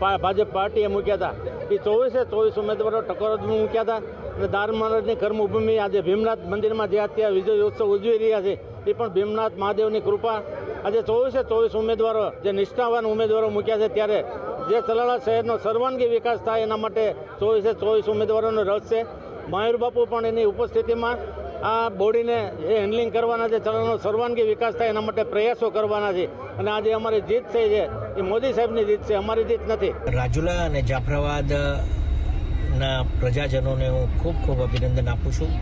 ભાજપ પાર્ટીએ મૂક્યા હતા એ ચોવીસે ચોવીસ ઉમેદવારો ટકોરમાં મૂક્યા હતા અને દાર મહારાજની કર્મભૂમિ આજે ભીમનાથ મંદિરમાં જે અત્યારે વિજય ઉત્સવ ઉજવી રહ્યા છે, એ પણ ભીમનાથ મહાદેવની કૃપા. આજે ચોવીસે ચોવીસ ઉમેદવારો, જે નિષ્ઠાવાન ઉમેદવારો મૂક્યા છે, ત્યારે જે તલાળા શહેરનો સર્વાંગી વિકાસ થાય એના માટે ચોવીસે ચોવીસ ઉમેદવારોનો રસ છે. મયુર પણ એની ઉપસ્થિતિમાં આ બોડીને એ હેન્ડલિંગ કરવાના છે ચલણનો સર્વાંગી વિકાસ થાય એના માટે પ્રયાસો કરવાના છે. અને આજે અમારી જીત થઈ છે. એ મોદી સાહેબની જીત છે, અમારી જીત નથી. રાજુલા અને જાફરાબાદ ના પ્રજાજનોને હું ખૂબ ખૂબ અભિનંદન આપું છું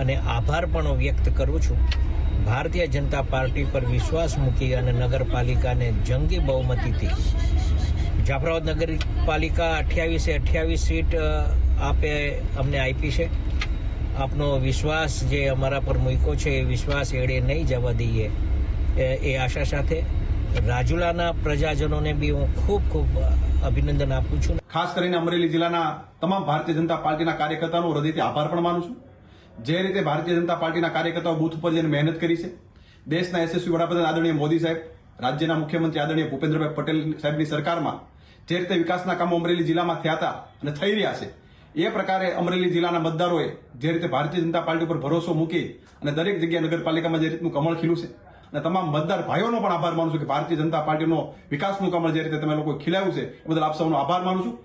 અને આભાર પણ વ્યક્ત કરું છું. ભારતીય જનતા પાર્ટી પર વિશ્વાસ મૂકી અને નગરપાલિકાને જંગી બહુમતીથી જાફરાબાદ નગરપાલિકા અઠ્યાવીસે અઠ્યાવીસ સીટ આપે અમને આપી છે. આપનો વિશ્વાસ જે અમારા પર મૂક્યો છે, એ વિશ્વાસ એડે નહીં જવા દઈએ એ આશા સાથે. રાજુલાના પ્રજાજનોને બી હું ખૂબ ખૂબ અભિનંદન આપું છું. ખાસ કરીને અમરેલી જિલ્લાના તમામ ભારતીય જનતા પાર્ટીના કાર્યકર્તાનો હૃદયથી આભાર પણ માનું છું. જે રીતે ભારતીય જનતા પાર્ટીના કાર્યકર્તાઓ બૂથ ઉપર જઈને મહેનત કરી છે. દેશના યશસ્વી વડાપ્રધાન આદરણીય મોદી સાહેબ, રાજ્યના મુખ્યમંત્રી આદરણીય ભૂપેન્દ્રભાઈ પટેલ સાહેબની સરકારમાં જે રીતે વિકાસના કામો અમરેલી જિલ્લામાં થયા હતા અને થઈ રહ્યા છે, એ પ્રકારે અમરેલી જિલ્લાના મતદારોએ જે રીતે ભારતીય જનતા પાર્ટી પર ભરોસો મૂકી અને દરેક જગ્યાએ નગરપાલિકામાં જે રીતનું કમળ ખીલું છે અને તમામ મતદાર ભાઈઓનો પણ આભાર માનું છું કે ભારતીય જનતા પાર્ટીનો વિકાસનું કમળ જે રીતે તમે લોકો ખીલાવ્યું છે, એ બદલ આપ સૌનો આભાર માનું છું.